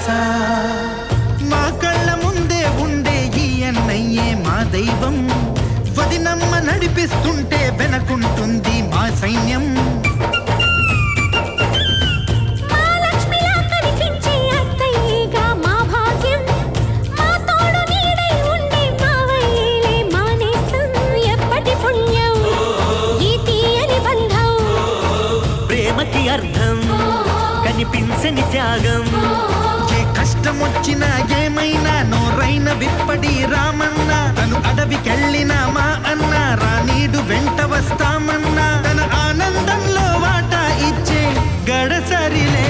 తెలుసా? సా మా కళ్ళ ముందే ఉండే ఈ అన్నయ్యే మా దైవం. వదినమ్మ నడిపిస్తుంటే వెనకుంటుంది మా సైన్యం. వచ్చినా ఏమైనా నోరైన విప్పడి రామన్న. తను అడవికెళ్ళిన మా అన్న రానీడు వెంట వస్తామన్నా. తన ఆనందంలో వాటా ఇచ్చే గడసరిలే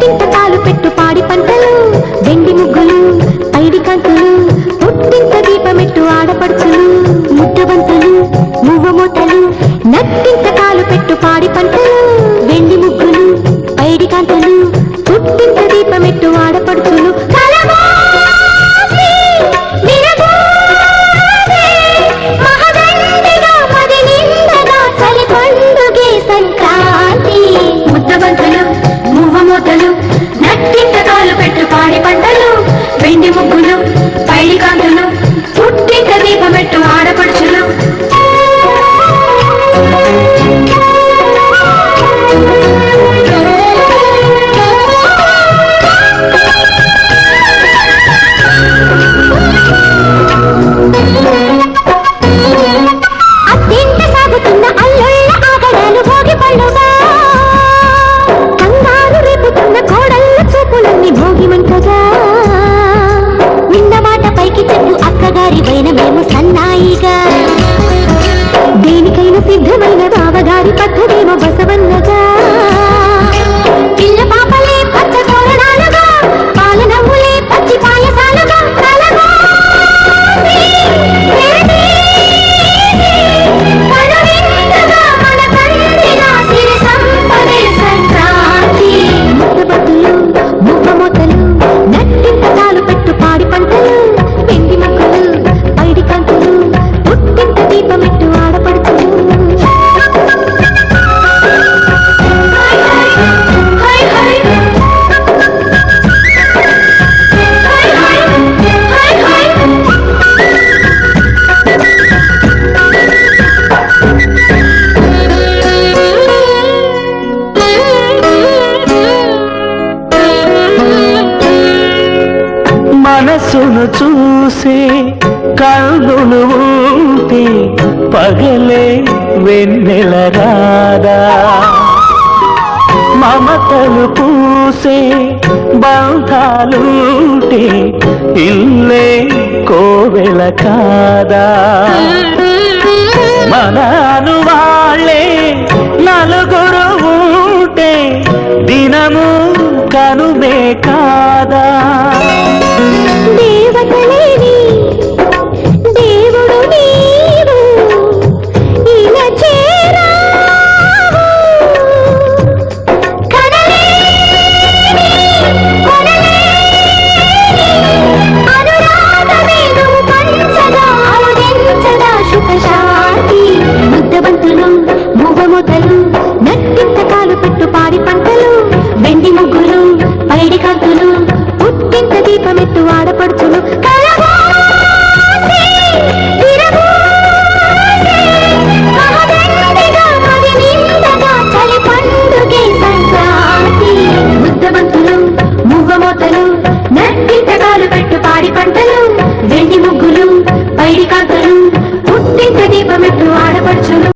నెట్టింత తాలు పెట్టు పాడి పంటలు వెండి ముగ్గులు పైడి కంతులు పుట్టింత దీపమెట్టు ఆడపడుచులు ముద్దబంతులు మువ్వ మూటలు నట్టింత కన్నులు ఉంటే పగలే వెన్నెల రాదా? మమతలు పూసే బంధాలుంటే ఇల్లే కోవెల కాదా? మనను వాళ్ళే నలుగురు ఉంటే దినము కనుమే కాదా?